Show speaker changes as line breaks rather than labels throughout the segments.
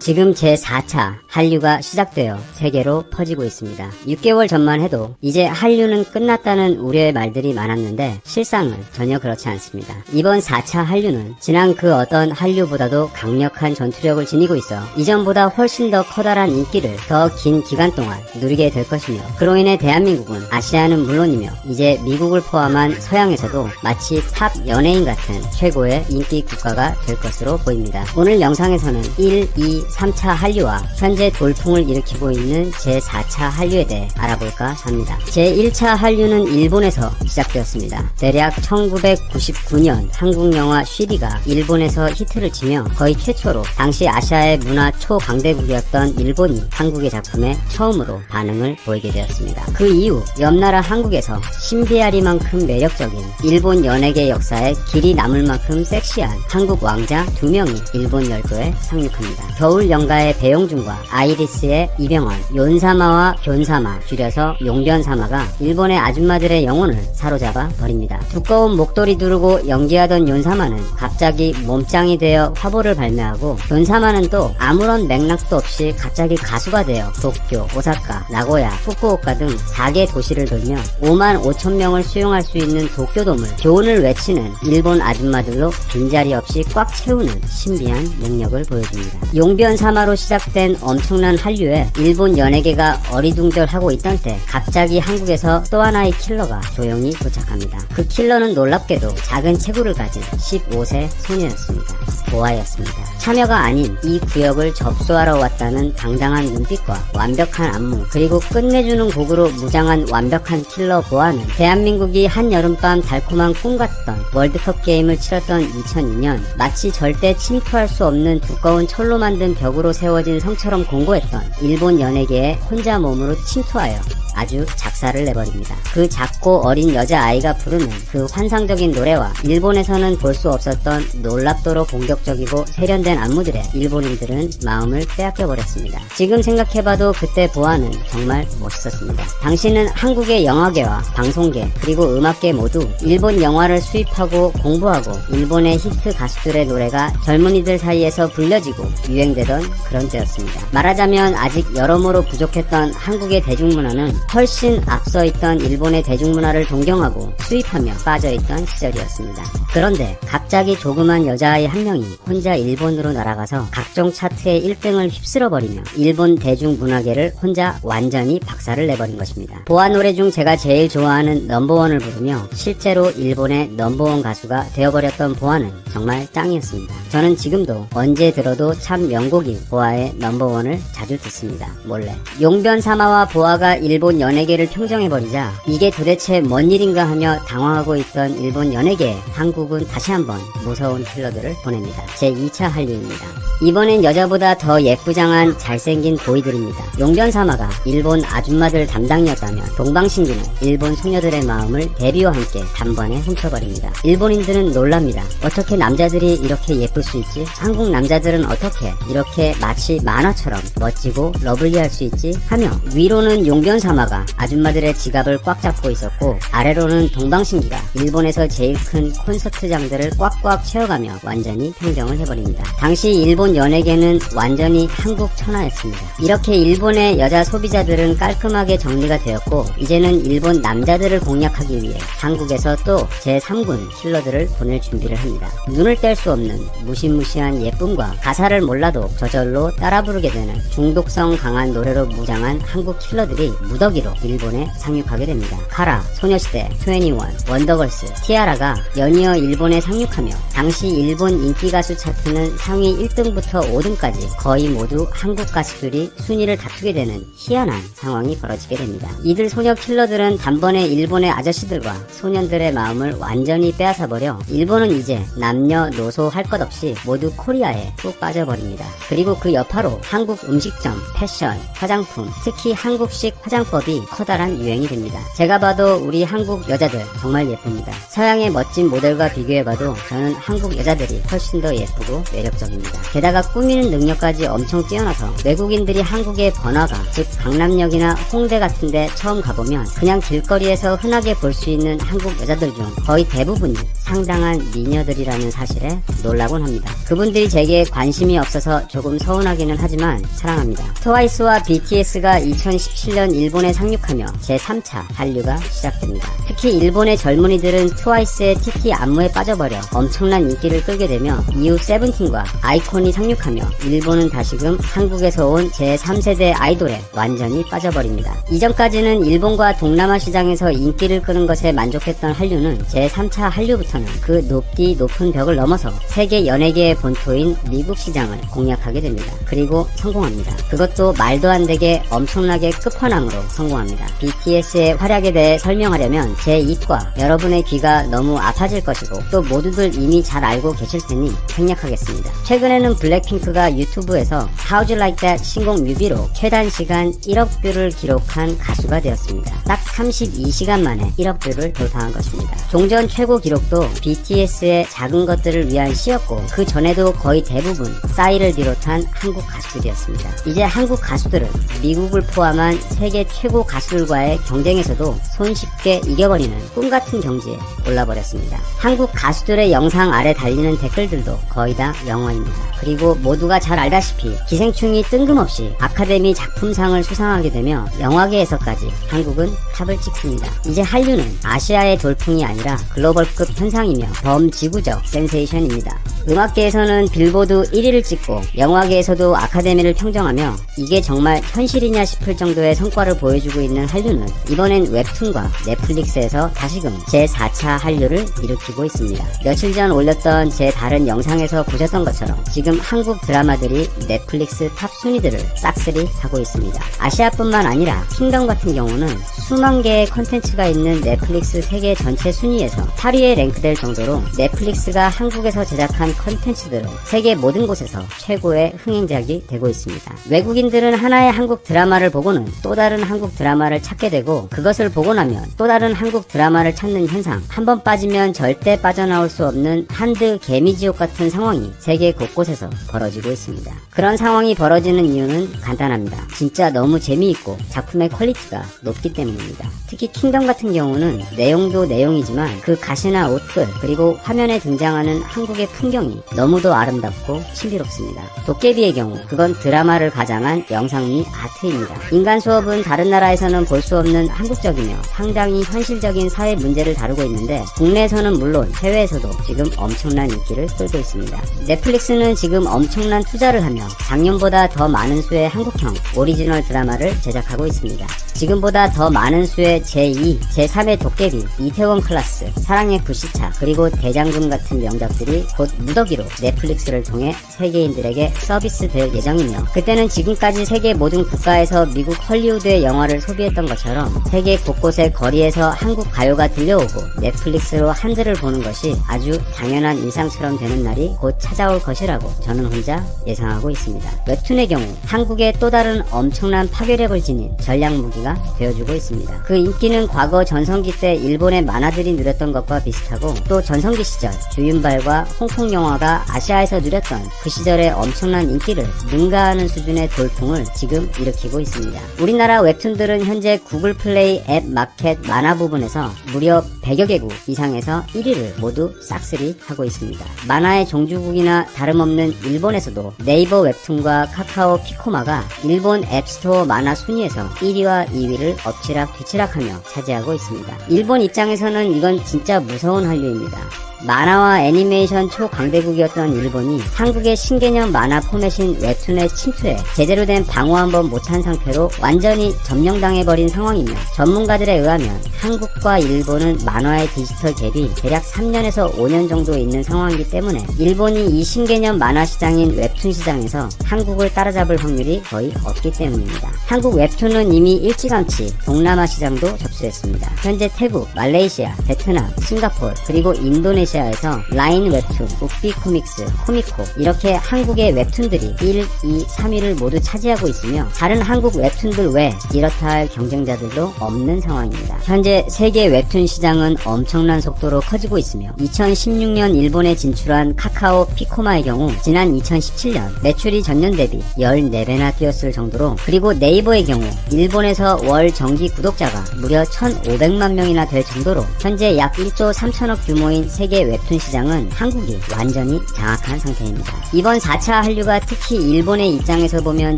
지금 제4차 한류가 시작되어 세계로 퍼지고 있습니다. 6개월 전만 해도 이제 한류는 끝났다는 우려의 말들이 많았는데 실상은 전혀 그렇지 않습니다. 이번 4차 한류는 지난 그 어떤 한류보다도 강력한 전투력을 지니고 있어 이전보다 훨씬 더 커다란 인기를 더 긴 기간 동안 누리게 될 것이며 그로 인해 대한민국은 아시아는 물론이며 이제 미국을 포함한 서양에서도 마치 탑 연예인 같은 최고의 인기 국가가 될 것으로 보입니다. 오늘 영상에서는 1, 2, 3차 한류와 현재 돌풍을 일으키고 있는 제4차 한류에 대해 알아볼까 합니다. 제1차 한류는 일본에서 시작되었습니다. 대략 1999년 한국 영화 쉬리가 일본에서 히트를 치며 거의 최초로 당시 아시아의 문화 초강대국이었던 일본이 한국의 작품에 처음으로 반응을 보이게 되었습니다. 그 이후 옆나라 한국에서 신비하리만큼 매력적인 일본 연예계 역사에 길이 남을 만큼 섹시한 한국 왕자 두 명이 일본 열도에 상륙합니다. 겨울 연가의 배용준과 아이리스의 이병헌, 윤사마와 견사마 줄여서 용변사마가 일본의 아줌마들의 영혼을 사로잡아 버립니다. 두꺼운 목도리 두르고 연기하던 윤사마는 갑자기 몸짱이 되어 화보를 발매하고 견사마는 또 아무런 맥락도 없이 갑자기 가수가 되어 도쿄, 오사카, 나고야, 후쿠오카 등 4개 도시를 돌며 5만 5천 명을 수용할 수 있는 도쿄돔을 교훈을 외치는 일본 아줌마들로 빈자리 없이 꽉 채우는 신비한 능력을 보여줍니다. 용변 사마로 시작된 엄청난 한류에 일본 연예계가 어리둥절하고 있던 때 갑자기 한국에서 또 하나의 킬러가 조용히 도착합니다. 그 킬러는 놀랍게도 작은 체구를 가진 15세 소녀였습니다. 보아였습니다. 참여가 아닌 이 구역을 접수하러 왔다는 당당한 눈빛과 완벽한 안무 그리고 끝내주는 곡으로 무장한 완벽한 킬러 보아는 대한민국이 한여름밤 달콤한 꿈 같던 월드컵 게임을 치렀던 2002년 마치 절대 침투할 수 없는 두꺼운 철로 만든 벽으로 세워진 성처럼 공고했던 일본 연예계에 혼자 몸으로 침투하여 아주 작사를 내버립니다. 그 작고 어린 여자아이가 부르는 그 환상적인 노래와 일본에서는 볼 수 없었던 놀랍도록 공격적이고 세련된 안무들에 일본인들은 마음을 빼앗겨버렸습니다. 지금 생각해봐도 그때 보아는 정말 멋있었습니다. 당시는 한국의 영화계와 방송계 그리고 음악계 모두 일본 영화를 수입하고 공부하고 일본의 히트 가수들의 노래가 젊은이들 사이에서 불려지고 유행되던 그런 때였습니다. 말하자면 아직 여러모로 부족했던 한국의 대중문화는 훨씬 앞서 있던 일본의 대중문화를 동경하고 수입하며 빠져있던 시절이었습니다. 그런데 갑자기 조그만 여자아이 한 명이 혼자 일본으로 날아가서 각종 차트의 1등을 휩쓸어버리며 일본 대중문화계를 혼자 완전히 박살을 내버린 것입니다. 보아 노래 중 제가 제일 좋아하는 넘버원을 부르며 실제로 일본의 넘버원 가수가 되어버렸던 보아는 정말 짱이었습니다. 저는 지금도 언제 들어도 참 명곡인 보아의 넘버원을 자주 듣습니다. 몰래. 용변 사마와 보아가 일본 연예계를 평정해버리자 이게 도대체 뭔 일인가 하며 당황하고 있던 일본 연예계에 한국은 다시 한번 무서운 킬러들을 보냅니다. 제2차 한류입니다. 이번엔 여자보다 더 예쁘장한 잘생긴 보이들입니다. 용변사마가 일본 아줌마들 담당이었다면 동방신기는 일본 소녀들의 마음을 데뷔와 함께 단번에 훔쳐버립니다. 일본인들은 놀랍니다. 어떻게 남자들이 이렇게 예쁠 수 있지? 한국 남자들은 어떻게 이렇게 마치 만화처럼 멋지고 러블리할 수 있지? 하며 위로는 용변사마 가 아줌마들의 지갑을 꽉 잡고 있었고 아래로는 동방신기가 일본에서 제일 큰 콘서트장들을 꽉꽉 채워가며 완전히 평정을 해버립니다. 당시 일본 연예계는 완전히 한국 천하였습니다. 이렇게 일본의 여자 소비자들은 깔끔하게 정리가 되었고 이제는 일본 남자들을 공략하기 위해 한국에서 또 제3군 킬러들을 보낼 준비를 합니다. 눈을 뗄 수 없는 무시무시한 예쁨과 가사를 몰라도 저절로 따라 부르게 되는 중독성 강한 노래로 무장한 한국 킬러들이 무 더기로 일본에 상륙하게 됩니다. 카라, 소녀시대, 21, 원더걸스, 티아라가 연이어 일본에 상륙하며 당시 일본 인기 가수 차트는 상위 1등부터 5등까지 거의 모두 한국 가수들이 순위를 다투게 되는 희한한 상황이 벌어지게 됩니다. 이들 소녀 킬러들은 단번에 일본의 아저씨들과 소년들의 마음을 완전히 빼앗아버려 일본은 이제 남녀 노소 할 것 없이 모두 코리아에 푹 빠져버립니다. 그리고 그 여파로 한국 음식점, 패션, 화장품, 특히 한국식 화장법 이 창법이 커다란 유행이 됩니다. 제가 봐도 우리 한국 여자들 정말 예쁩니다. 서양의 멋진 모델과 비교해봐도 저는 한국 여자들이 훨씬 더 예쁘고 매력적입니다. 게다가 꾸미는 능력까지 엄청 뛰어나서 외국인들이 한국의 번화가, 즉 강남역이나 홍대 같은데 처음 가보면 그냥 길거리에서 흔하게 볼 수 있는 한국 여자들 중 거의 대부분이 상당한 미녀들이라는 사실에 놀라곤 합니다. 그분들이 제게 관심이 없어서 조금 서운하기는 하지만 사랑합니다. 트와이스와 BTS가 2017년 일본에 상륙하며 제3차 한류가 시작됩니다. 특히 일본의 젊은이들은 트와이스의 TT 안무에 빠져버려 엄청난 인기를 끌게 되며 이후 세븐틴과 아이콘이 상륙하며 일본은 다시금 한국에서 온 제3세대 아이돌에 완전히 빠져버립니다. 이전까지는 일본과 동남아 시장에서 인기를 끄는 것에 만족했던 한류는 제3차 한류부터는 그 높디 높은 벽을 넘어서 세계 연예계의 본토인 미국 시장을 공략하게 됩니다. 그리고 성공합니다. 그것도 말도 안 되게 엄청나게 끝판왕으로 성공합니다. BTS의 활약에 대해 설명하려면 제 입과 여러분의 귀가 너무 아파질 것이고 또 모두들 이미 잘 알고 계실 테니 생략하겠습니다. 최근에는 블랙핑크가 유튜브에서 How'd You Like That 신곡 뮤비로 최단 시간 1억 뷰를 기록한 가수가 되었습니다. 딱 32시간 만에 1억 뷰를 돌파한 것입니다. 종전 최고 기록도 BTS의 작은 것들을 위한 시였고 그 전에도 거의 대부분 싸이를 비롯한 한국 가수들이었습니다. 이제 한국 가수들은 미국을 포함한 세계 최고 가수들과의 경쟁에서도 손쉽게 이겨버리는 꿈같은 경지에 올라버렸습니다. 한국 가수들의 영상 아래 달리는 댓글들도 거의 다 영어입니다. 그리고 모두가 잘 알다시피 기생충이 뜬금없이 아카데미 작품상을 수상하게 되며 영화계에서까지 한국은 탑을 찍습니다. 이제 한류는 아시아의 돌풍이 아니라 글로벌급 현상이며 범지구적 센세이션입니다. 음악계에서는 빌보드 1위를 찍고 영화계에서도 아카데미를 평정하며 이게 정말 현실이냐 싶을 정도의 성과를 보여주고 있는 한류는 이번엔 웹툰과 넷플릭스에서 다시금 제4차 한류를 일으키고 있습니다. 며칠 전 올렸던 제 다른 영상에서 보셨던 것처럼 지금 한국 드라마들이 넷플릭스 탑 순위들을 싹쓸이 하고 있습니다. 아시아뿐만 아니라 킹덤 같은 경우는 수만 개의 컨텐츠가 있는 넷플릭스 세계 전체 순위에서 8위에 랭크될 정도로 넷플릭스가 한국에서 제작한 컨텐츠들은 세계 모든 곳에서 최고의 흥행작이 되고 있습니다. 외국인들은 하나의 한국 드라마를 보고는 또 다른 한국 드라마를 찾게 되고 그것을 보고 나면 또 다른 한국 드라마를 찾는 현상 한 번 빠지면 절대 빠져나올 수 없는 한드 개미지옥 같은 상황이 세계 곳곳에서 벌어지고 있습니다. 그런 상황이 벌어지는 이유는 간단합니다. 진짜 너무 재미있고 작품의 퀄리티가 높기 때문입니다. 특히 킹덤 같은 경우는 내용도 내용이지만 그 가시나 옷들 그리고 화면에 등장하는 한국의 풍경 이 너무도 아름답고 신비롭습니다. 도깨비의 경우 그건 드라마를 가장한 영상미 아트입니다. 인간 수업은 다른 나라에서는 볼 수 없는 한국적이며 상당히 현실적인 사회 문제를 다루고 있는데 국내에서는 물론 해외에서도 지금 엄청난 인기를 끌고 있습니다. 넷플릭스는 지금 엄청난 투자를 하며 작년보다 더 많은 수의 한국형 오리지널 드라마를 제작하고 있습니다. 지금보다 더 많은 수의 제2, 제3의 도깨비, 이태원 클라스, 사랑의 불시차, 그리고 대장금 같은 명작들이 곧 무더기로 넷플릭스를 통해 세계인들에게 서비스될 예정이며 그때는 지금까지 세계 모든 국가에서 미국 헐리우드의 영화를 소비했던 것처럼 세계 곳곳의 거리에서 한국 가요가 들려오고 넷플릭스로 한들을 보는 것이 아주 당연한 일상처럼 되는 날이 곧 찾아올 것이라고 저는 혼자 예상하고 있습니다. 웹툰의 경우 한국의 또 다른 엄청난 파괴력을 지닌 전략 무기가 되어주고 있습니다. 그 인기는 과거 전성기 때 일본의 만화들이 누렸던 것과 비슷하고 또 전성기 시절 주윤발과 홍콩 영화 가 아시아에서 누렸던 그 시절의 엄청난 인기를 능가하는 수준의 돌풍을 지금 일으키고 있습니다. 우리나라 웹툰들은 현재 구글 플레이 앱 마켓 만화 부분에서 무려 100여 개국 이상에서 1위를 모두 싹쓸이 하고 있습니다. 만화의 종주국이나 다름없는 일본에서도 네이버 웹툰과 카카오 피코마가 일본 앱스토어 만화 순위에서 1위와 2위를 엎치락 뒤치락하며 차지하고 있습니다. 일본 입장에서는 이건 진짜 무서운 한류입니다. 만화와 애니메이션 초강대국이었던 일본이 한국의 신개념 만화 포맷인 웹툰의 침투에 제대로 된 방어 한번 못한 상태로 완전히 점령당해버린 상황이며 전문가들에 의하면 한국과 일본은 만화의 디지털 갭이 대략 3년에서 5년 정도 있는 상황이기 때문에 일본이 이 신개념 만화 시장인 웹툰 시장에서 한국을 따라잡을 확률이 거의 없기 때문입니다. 한국 웹툰은 이미 일찌감치 동남아 시장도 접수했습니다. 현재 태국, 말레이시아, 베트남, 싱가포르, 그리고 인도네시아 인도네시아에서 라인 웹툰, 우삐 코믹스, 코미코 이렇게 한국의 웹툰들이 1, 2, 3위를 모두 차지하고 있으며 다른 한국 웹툰들 외 이렇다 할 경쟁자들도 없는 상황입니다. 현재 세계 웹툰 시장은 엄청난 속도로 커지고 있으며 2016년 일본에 진출한 카카오 피코마의 경우 지난 2017년 매출이 전년 대비 14배나 뛰었을 정도로 그리고 네이버의 경우 일본에서 월 정기 구독자가 무려 1,500만 명이나 될 정도로 현재 약 1조 3천억 규모인 세계 웹툰 시장은 한국이 완전히 장악한 상태입니다. 이번 4차 한류가 특히 일본의 입장에서 보면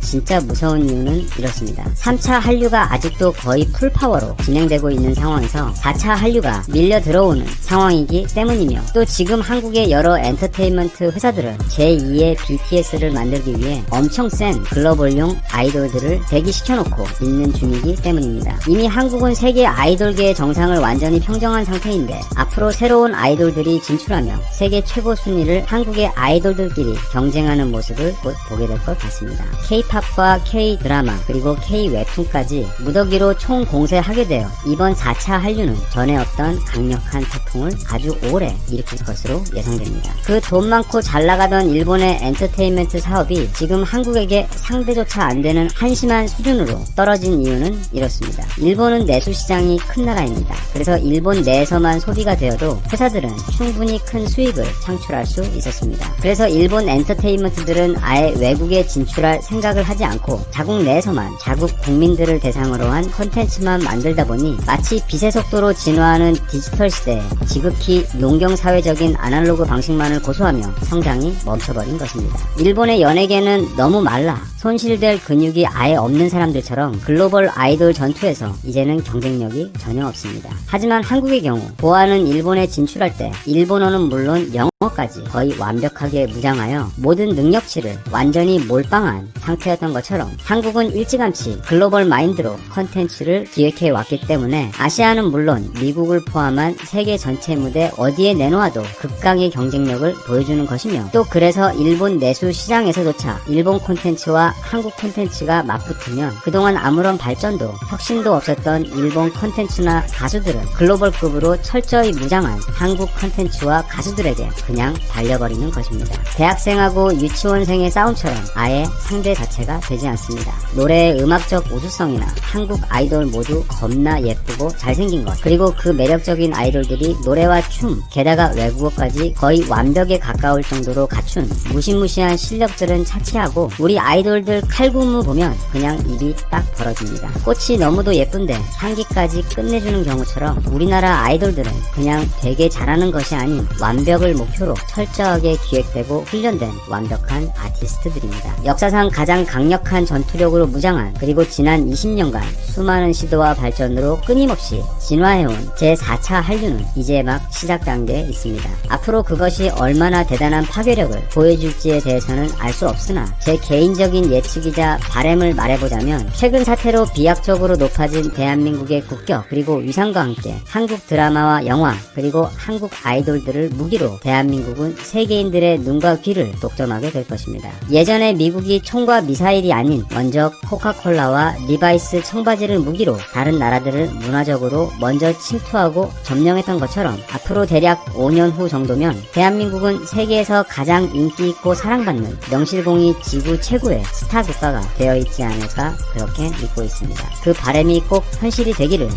진짜 무서운 이유는 이렇습니다. 3차 한류가 아직도 거의 풀파워로 진행되고 있는 상황에서 4차 한류가 밀려 들어오는 상황이기 때문이며 또 지금 한국의 여러 엔터테인먼트 회사들은 제2의 BTS를 만들기 위해 엄청 센 글로벌용 아이돌들을 대기시켜놓고 있는 중이기 때문입니다. 이미 한국은 세계 아이돌계의 정상을 완전히 평정한 상태인데 앞으로 새로운 아이돌들이 진출하며 세계 최고 순위를 한국의 아이돌들끼리 경쟁하는 모습을 곧 보게 될 것 같습니다. K-팝과 K-드라마 그리고 K-웹툰까지 무더기로 총공세하게 되어 이번 4차 한류는 전에 없던 강력한 태풍을 아주 오래 일으킬 것으로 예상됩니다. 그 돈 많고 잘 나가던 일본의 엔터테인먼트 사업이 지금 한국에게 상대조차 안 되는 한심한 수준으로 떨어진 이유는 이렇습니다. 일본은 내수 시장이 큰 나라입니다. 그래서 일본 내에서만 소비가 되어도 회사들은 충분히 큰 수익을 창출할 수 있었습니다. 그래서 일본 엔터테인먼트들은 아예 외국에 진출할 생각을 하지 않고 자국 내에서만 자국 국민들을 대상으로 한 컨텐츠만 만들다 보니 마치 빛의 속도로 진화하는 디지털 시대에 지극히 농경사회적인 아날로그 방식만을 고수하며 성장이 멈춰버린 것입니다. 일본의 연예계는 너무 말라 손실될 근육이 아예 없는 사람들처럼 글로벌 아이돌 전투에서 이제는 경쟁력이 전혀 없습니다. 하지만 한국의 경우 보아는 일본에 진출할 때 일본어는 물론 영어 까지 거의 완벽하게 무장하여 모든 능력치를 완전히 몰빵한 상태였던 것처럼 한국은 일찌감치 글로벌 마인드로 컨텐츠를 기획해 왔기 때문에 아시아는 물론 미국을 포함한 세계 전체 무대 어디에 내놓아도 극강의 경쟁력을 보여주는 것이며 또 그래서 일본 내수 시장에서조차 일본 콘텐츠와 한국 콘텐츠가 맞붙으면 그동안 아무런 발전도 혁신도 없었던 일본 콘텐츠나 가수들은 글로벌급으로 철저히 무장한 한국 콘텐츠와 가수들에게 그냥 달려버리는 것입니다. 대학생하고 유치원생의 싸움처럼 아예 상대 자체가 되지 않습니다. 노래의 음악적 우수성이나 한국 아이돌 모두 겁나 예쁘고 잘생긴 것 그리고 그 매력적인 아이돌들이 노래와 춤 게다가 외국어까지 거의 완벽에 가까울 정도로 갖춘 무시무시한 실력들은 차치하고 우리 아이돌들 칼군무 보면 그냥 입이 딱 벌어집니다. 꽃이 너무도 예쁜데 향기까지 끝내주는 경우처럼 우리나라 아이돌들은 그냥 되게 잘하는 것이 아닌 완벽을 목표로 철저하게 기획되고 훈련된 완벽한 아티스트들입니다. 역사상 가장 강력한 전투력으로 무장한 그리고 지난 20년간 수많은 시도와 발전으로 끊임없이 진화해온 제4차 한류는 이제 막 시작 단계에 있습니다. 앞으로 그것이 얼마나 대단한 파괴력을 보여줄지에 대해서는 알 수 없으나 제 개인적인 예측이자 바램을 말해보자면 최근 사태로 비약적으로 높아진 대한민국의 국격 그리고 위상과 함께 한국 드라마와 영화 그리고 한국 아이돌들을 무기로 대한민국은 세계인들의 눈과 귀를 독점하게 될 것입니다. 예전에 미국이 총과 미사일이 아닌 먼저 코카콜라와 리바이스 청바지를 무기로 다른 나라들을 문화적으로 먼저 침투하고 점령했던 것처럼 앞으로 대략 5년 후 정도면 대한민국은 세계에서 가장 인기 있고 사랑받는 명실공히 지구 최고의 스타 국가가 되어 있지 않을까 그렇게 믿고 있습니다. 그 바람이 꼭 현실이 되기를